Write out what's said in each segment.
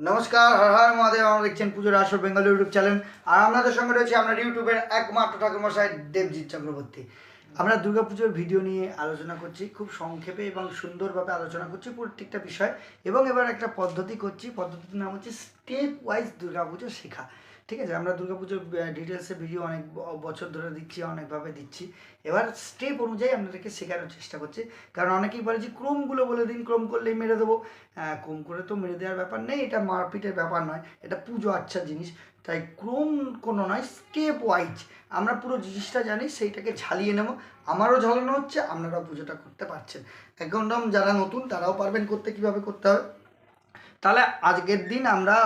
নমস্কার, হর হর মহাদেব আমরা দেখছেন পুজোর আসর বেঙ্গল ইউটিউব চ্যানেল। আর আপনাদের সঙ্গে রয়েছে আমরা ইউটিউবের একমাত্র ঠাকুরমশাই দেবজিৎ চক্রবর্তী। আমরা দুর্গাপুজোর ভিডিও নিয়ে আলোচনা করছি, খুব সংক্ষেপে এবং সুন্দরভাবে আলোচনা করছি প্রত্যেকটা বিষয় এবং এবার একটা পদ্ধতি করছি। পদ্ধতির নাম হচ্ছে স্টেপ ওয়াইজ দুর্গাপুজো শেখা। ঠিক আছে? আমরা দুর্গাপুজোর ডিটেলসে ভিডিও অনেক বছর ধরে দিচ্ছি, অনেকভাবে দিচ্ছি। এবার স্টেপ অনুযায়ী আপনাদেরকে শেখানোর চেষ্টা করছি। কারণ অনেকেই বলে যে ক্রমগুলো বলে দিন, ক্রম করলেই মেরে দেবো। ক্রম করে তো মেরে দেওয়ার ব্যাপার নেই, এটা মারপিটের ব্যাপার নয়, এটা পুজো আচ্ছা জিনিস। তাই ক্রম কোনো নয় স্টেপ ওয়াইজ আমরা পুরো জিনিসটা জানি, সেইটাকে ঝালিয়ে নেব। আমারও ঝালানো হচ্ছে, আপনারাও পুজোটা করতে পারছেন। একদম যারা নতুন, তারাও পারবেন করতে, কীভাবে করতে হবে? তাহলে আজকের দিন আমরা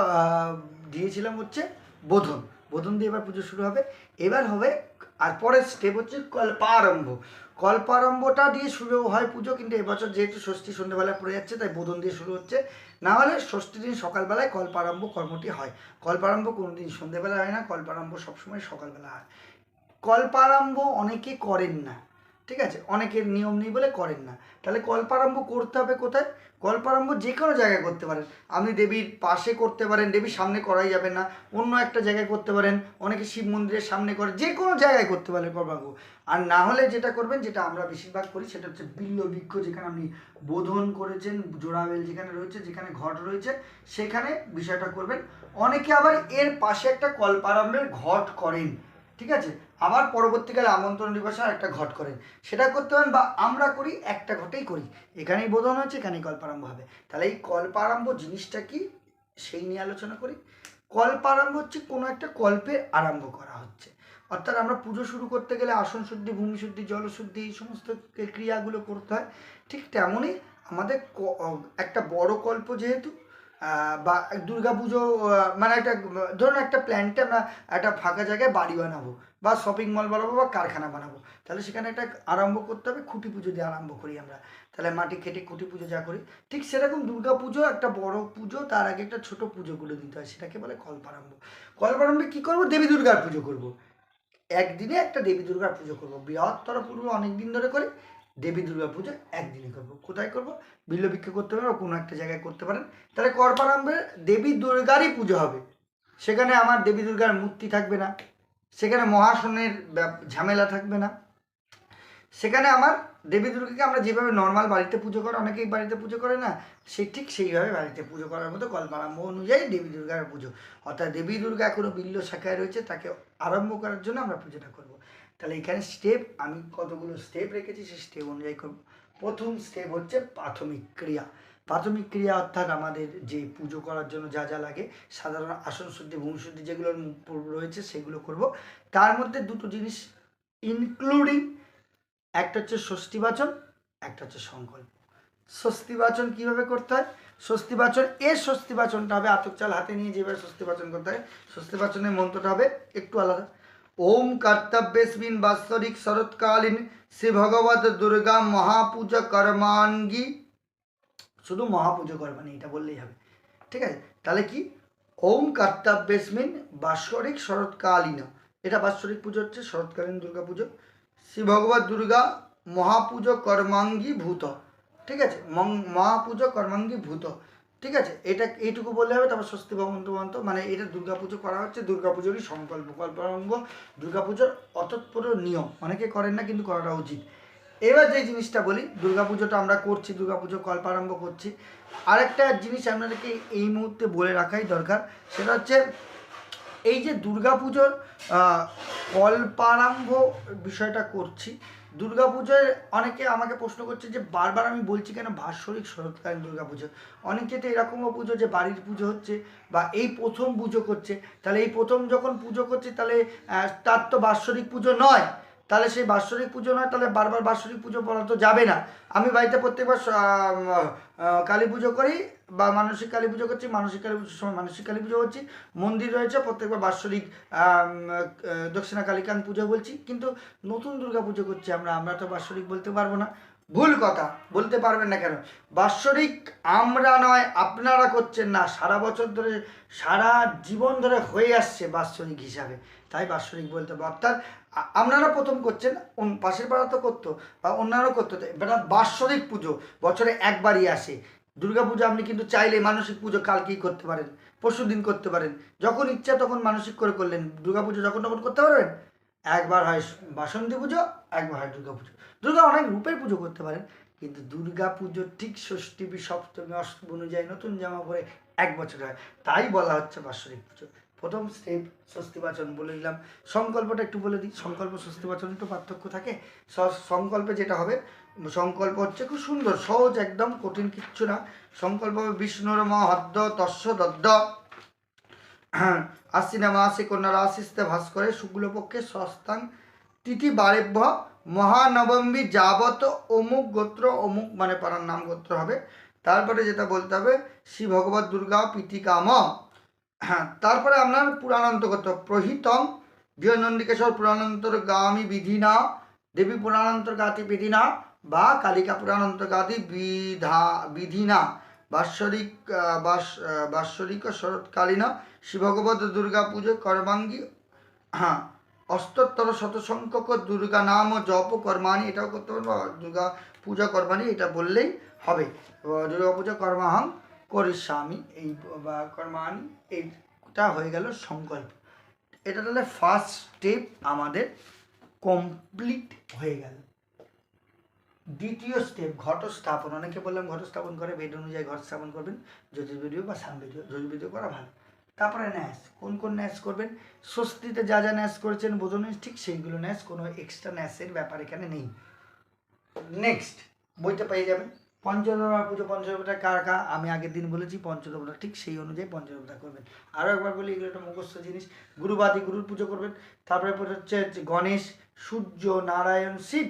দিয়েছিলাম হচ্ছে বোধন। বোধন দিয়ে এবার পুজো শুরু হবে। এবার হবে, আর পরের স্টেপ হচ্ছে কল্পারম্ভ। কল্পারম্ভটা দিয়ে শুরু হয় পুজো, কিন্তু এবছর যেহেতু ষষ্ঠী সন্ধ্যেবেলায় পড়ে যাচ্ছে, তাই বোধন দিয়ে শুরু হচ্ছে। না হলে ষষ্ঠী দিন সকালবেলায় কল্পারম্ভ কর্মটি হয়। কল্পারম্ভ কোনো দিন সন্ধ্যেবেলা হয় না, কল্পারম্ভ সবসময় সকালবেলা হয়। কল্পারম্ভ অনেকে করেন না। ঠিক আছে? অনেকের নিয়ম নেই বলে করেন না। তাহলে কল্পারম্ভ করতে হবে কোথায়? কল্পারম্ভ যে কোনো জায়গায় করতে পারেন। আপনি দেবীর পাশে করতে পারেন, দেবীর সামনে করাই যাবে না। অন্য একটা জায়গায় করতে পারেন। অনেকে শিব মন্দিরের সামনে করে, যে কোনো জায়গায় করতে পারেন কল্পারম্ভ। আর না হলে যেটা করবেন, যেটা আমরা বেশিরভাগ করি, সেটা হচ্ছে বিল্ল বৃক্ষ, যেখানে আপনি বোধন করেছেন, জোড়াবেল যেখানে রয়েছে, যেখানে ঘট রয়েছে, সেখানে বিষয়টা করবেন। অনেকে আবার এর পাশে একটা কল্পারম্ভের ঘট করেন। ঠিক আছে? আবার পরবর্তীকালে আমন্ত্রণ দিবসে একটা ঘট করেন সেটা করতে পারেন বা আমরা করি, একটা ঘটেই করি। এখানেই বোধন হচ্ছে এখানেই কল্পারম্ভ হবে। তাহলে এই কল্পারম্ভ জিনিসটা কি? সেই নিয়ে আলোচনা করি। কল্পারম্ভ হচ্ছে কোনো একটা কল্পের আরম্ভ করা হচ্ছে। অর্থাৎ আমরা পুজো শুরু করতে গেলে আসন শুদ্ধি, ভূমি শুদ্ধি জলশুদ্ধি এই সমস্ত ক্রিয়াগুলো করতে হয়। ঠিক তেমনই আমাদের একটা বড় কল্প যেহেতু বা দুর্গা পুজো মানে একটা, ধরুন একটা প্ল্যান্টে আমরা একটা ফাঁকা জায়গায় বাড়ি বানাবো, বা শপিং মল বানাবো, বা কারখানা বানাবো। তাহলে সেখানে একটা আরম্ভ করতে হবে, খুঁটি পুজো দিয়ে আরম্ভ করি আমরা। তাহলে মাটি কেটে খুঁটি পুজো যা করি। ঠিক সেরকম দুর্গা পুজো একটা বড় পুজো, তার আগে একটা ছোট পুজোগুলো দিতে হয়, সেটাকে বলে কল্পারম্ভ। কল্পারম্ভে কী করব? দেবী দুর্গার পুজো করব। একদিনে একটা দেবী দুর্গার পুজো করব। বৃহত্তর পূর্ব অনেক দিন ধরে করি দেবী দুর্গা পুজো একদিনে করব। কোথায় করব? বিল্লবিক্ষ করতে পারেন কোনো একটা জায়গায় করতে পারেন। তাহলে কল্পারম্ভে দেবী দুর্গারই পুজো হবে। সেখানে আমার দেবী দুর্গার মূর্তি থাকবে না। সেখানে মহাসনের ঝামেলা থাকবে না। সেখানে আমার দেবী দুর্গাকে আমরা যেভাবে নর্মাল বাড়িতে পুজো করে, অনেকেই বাড়িতে পুজো করে না, সে ঠিক সেইভাবে বাড়িতে পুজো করার মতো কল্পারম্ভ অনুযায়ী দেবী দুর্গার পুজো। অর্থাৎ দেবী দুর্গা এখনও বিল্ল শাখায় রয়েছে, তাকে আরম্ভ করার জন্য আমরা পুজোটা করব। তাহলে এখানে স্টেপ আমি কতগুলো স্টেপ রেখেছি সেই স্টেপ অনুযায়ী করব। প্রথম স্টেপ হচ্ছে প্রাথমিক ক্রিয়া। প্রাথমিক ক্রিয়া অর্থাৎ আমাদের যে পুজো করার জন্য যা যা লাগে, সাধারণ আসন শুদ্ধি, ভূমি শুদ্ধি যেগুলো রয়েছে সেগুলো করব। তার মধ্যে দুটো জিনিস ইনক্লুডিং একটা হচ্ছে ষষ্ঠীবাচন একটা হচ্ছে সংকল্প। ষষ্ঠীবাচন কীভাবে করতে হয়? ষষ্ঠীবাচন এর ষষ্ঠীবাচনটা হবে, আতক চাল হাতে নিয়ে যেভাবে ষষ্ঠীবাচন করতে হয় ষষ্ঠীবাচনের মন্ত্রটা হবে একটু আলাদা। ওম কর্তব্যস্মিন বাৎসরিক শরৎকালীন শ্রী ভগবত দুর্গা মহাপূজা কর্মাঙ্গী। শুধু মহাপুজো করবানি এটা বললেই হবে। ঠিক আছে? তাহলে কি? ওম কর্তব্যস্মিন বাৎসরিক শরৎকালীন। এটা বাৎসরিক পুজো হচ্ছে, শরৎকালীন দুর্গা পুজো। শ্রী ভগবত দুর্গা মহাপুজো কর্মাঙ্গী ভূত ঠিক আছে? মহাপুজো কর্মাঙ্গী ভূত ঠিক আছে? এটা এইটুকু বললে হবে, তারপর স্বস্তি ভবন্ত মানে এটা দুর্গাপুজো করা হচ্ছে, দুর্গাপুজোরই সংকল্প কল্পারম্ভ দুর্গাপুজোর অতৎপর নিয়ম, অনেকে করেন না, কিন্তু করাটা উচিত। এবার যে জিনিসটা বলি, দুর্গাপুজোটা আমরা করছি, দুর্গাপুজো কল্পারম্ভ করছি। আরেকটা জিনিস আপনাদেরকে এই মুহূর্তে বলে রাখাই দরকার, সেটা হচ্ছে এই যে দুর্গাপুজোর কল্পারম্ভ বিষয়টা করছি দুর্গাপুজোয় অনেকে আমাকে প্রশ্ন করছে যে বারবার আমি বলছি কেন বাৎসরিক শরৎকালীন দুর্গাপুজো? অনেকে তো এরকমও পুজো যে বাড়ির পুজো হচ্ছে বা এই প্রথম পুজো করছে, তাহলে এই প্রথম যখন পুজো করছে, তাহলে তার তো বাৎসরিক পুজো নয়। তাহলে সেই বাৎসরিক পুজো নয়, তাহলে বারবার বাৎসরিক পুজো বলা তো যাবে না। আমি বাড়িতে প্রত্যেকবার কালী পুজো করি বা মানসিক কালী পুজো করছি, মানসিক কালী পুজোর সময় মানসিক কালী পুজো করছি। মন্দির রয়েছে, প্রত্যেকবার বাৎসরিক দক্ষিণা কালিকান পুজো বলছি। কিন্তু নতুন দুর্গা পুজো করছি আমরা আমরা তো বাৎসরিক বলতে পারব না। ভুল কথা, বলতে পারবেন না কেন? বাৎসরিক আমরা নয়, আপনারা করছেন না। সারা বছর ধরে, সারা জীবন ধরে হয়ে আসছে বাৎসরিক হিসাবে। তাই বাৎসরিক বলতে হবে। অর্থাৎ আপনারা প্রথম করছেন পাশের পাড়া তো করতো, বা অন্যান্য করতো। এবার বাৎসরিক পুজো, বছরে একবারই আসে। দুর্গা পুজো আপনি কিন্তু চাইলে মানসিক পুজো কালকেই করতে পারেন, পরশু দিন করতে পারেন। যখন ইচ্ছা তখন মানসিক করে করলেন। দুর্গা পুজো যখন তখন করতে পারবেন? একবার হয় বাসন্তী পুজো, একবার হয় দুর্গা পুজো দুর্গা অনেক রূপের পুজো করতে পারেন, কিন্তু দুর্গা পুজো ঠিক ষষ্ঠী সপ্তমী, অষ্টমী অনুযায়ী নতুন জামা পরে এক বছর হয়। তাই বলা হচ্ছে বাৎসরিক পুজো। প্রথম স্টেপ স্বস্তি বাচন বলে দিলাম। সংকল্পটা একটু বলে দিই। সংকল্প স্বস্তি বাচন একটু পার্থক্য থাকে। সংকল্পে যেটা হবে, সংকল্প হচ্ছে খুব সুন্দর, সহজ, একদম কঠিন কিচ্ছু না। সংকল্প হবে বিষ্ণুর মহদ্দ তস্য দদ্দ। আশ্বিনা মাসে কন্যা রাশিস্তে ভাস করে শুক্লপক্ষে সস্তাং তিথি বারেভ্য মহানবমী যাবত অমুক গোত্র, অমুক মানে পাড়ার নাম গোত্র হবে। তারপরে যেটা বলতে হবে, শ্রী ভগবত দুর্গা পিতিকাম হ্যাঁ তারপরে আপনার পুরাণান্ত গোত্র প্রহিতম নন্দিকেশ্বর পুরাণান্তর গামী বিধিনা, দেবী পুরাণান্তর গাতি বিধিনা, বা কালিকা পুরাণান্তর গাতি বিধা, বিধিনা, বাৎসরিক বাৎসরিক শরৎকালীন শিবভগবত দুর্গা পুজো কর্মাঙ্গী হ্যাঁ অস্তোত্তর শতসংখ্যক দুর্গা নাম জপ কর্মানি এটাও করতে পারব দুর্গা পূজা কর্মানি এটা বললেই হবে। দুর্গা পূজা কর্মাহং করিস্বামী এই বা কর্মানি এইটা হয়ে গেল সংকল্প। এটা তাহলে ফার্স্ট স্টেপ আমাদের কমপ্লিট হয়ে গেল। দ্বিতীয় স্টেপ ঘট স্থাপন। অনেকে বললাম ঘট স্থাপন করে, বেদ অনুযায়ী ঘট স্থাপন করবেন জ্যোতিষ বা সাম ভিডিও জ্যোতিষ করা ভালো। তারপরে ন্যাস, কোন কোন ন্যাস করবেন? স্বস্তিতে যা যা ন্যাস করেছেন বোধনে ঠিক সেইগুলো ন্যাস, কোনো এক্সট্রা ন্যাসের ব্যাপার এখানে নেই। নেক্সট বইটা পেয়ে যাবেন। পঞ্চদেবতা পুজো পঞ্চদেবতা কার কা আমি আগের দিন বলেছি পঞ্চদেবতা ঠিক সেই অনুযায়ী পঞ্চদেবতা করবেন। আরও একবার বলি, এগুলো একটা মুখস্থ জিনিস। গুরুবাদী গুরুর পুজো করবেন। তারপরে হচ্ছে গণেশ, সূর্য, নারায়ণ, শিব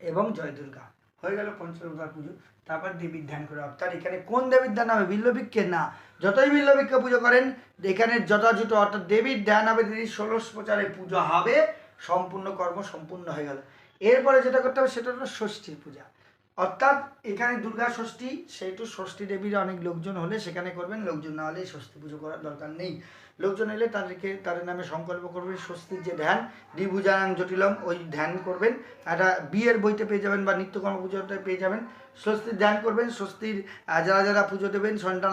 এবং জয় দুর্গা। হয়ে গেল পঞ্চদেবতার পুজো। তারপর দেবীর ধ্যান করে অর্থাৎ এখানে কোন দেবীর ধ্যান হবে? বিল্লবৃক্ষের না। যতই বিল্লবৃক্ষে পুজো করেন, এখানে যথাযথ অর্থাৎ দেবীর ধ্যান হবে দিদি ষোলশ প্রচারে পুজো হবে, সম্পূর্ণ কর্ম সম্পূর্ণ হয়ে গেল। এরপরে যেটা করতে হবে, সেটা হলো ষষ্ঠীর পূজা। অর্থাৎ এখানে দুর্গা ষষ্ঠী, সেহেতু ষষ্ঠী দেবীর অনেক লোকজন হলে সেখানে করবেন, লোকজন না হলে ষষ্ঠী পুজো করার দরকার নেই। লোকজন এলে তাদেরকে, তাদের নামে সংকল্প করবেন ষষ্ঠীর যে ধ্যান দ্বিভুজানাং জটিলম, ওই ধ্যান করবেন। একটা বিয়ের বইতে পেয়ে যাবেন বা নিত্যকর্ম পুজোতে পেয়ে যাবেন। ষষ্ঠীর ধ্যান করবেন, ষষ্ঠীর যারা যারা পুজো দেবেন, সন্তান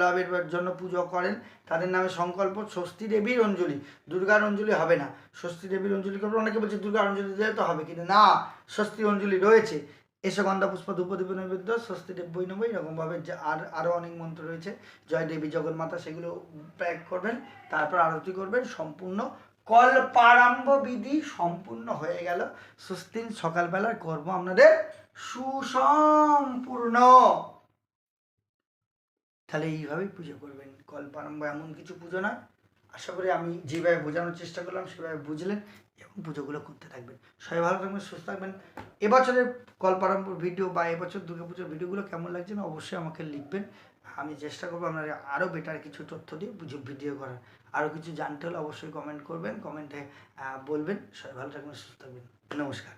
লাভের জন্য পুজো করেন, তাদের নামে সংকল্প, ষষ্ঠী দেবীর অঞ্জলি। দুর্গার অঞ্জলি হবে না। ষষ্ঠী দেবীর অঞ্জলি করবে অনেকে বলছে দুর্গার অঞ্জলি দিলে তো হবে, কিন্তু না, ষষ্ঠীর অঞ্জলি রয়েছে। এসে গন্ধা পুষ্প, ধূপদীপ নৈবেদ্য ষষ্ঠী দেব বই নেব এরকমভাবে যে আর আরও অনেক মন্ত্র রয়েছে। জয় দেবী জগন্মাতা, সেগুলো প্যাক করবেন, তারপর আরতি করবেন, সম্পূর্ণ কল্পারম্ভ বিধি সম্পূর্ণ হয়ে গেল। সুস্থির সকালবেলার কর্ম আপনাদের সুসম্পূর্ণ। তাহলে এইভাবেই পুজো করবেন। কল্পারম্ভ এমন কিছু পুজো নয়। আশা করি আমি যেভাবে বোঝানোর চেষ্টা করলাম, সেভাবে বুঝলেন। এবং পুজোগুলো করতে থাকবেন। সবাই ভালো থাকবেন, সুস্থ থাকবেন। এবছরের কল্পারম্ভ ভিডিও বা এবছর দুর্গা পুজোর ভিডিওগুলো কেমন লাগছে না অবশ্যই আমাকে লিখবেন। আমি চেষ্টা করব আপনারা আরও বেটার কিছু তথ্য দিয়ে পুজো ভিডিও করার। আরও কিছু জানতে হলে অবশ্যই কমেন্ট করবেন কমেন্টে বলবেন। সবাই ভালো থাকবেন, সুস্থ থাকবেন। নমস্কার।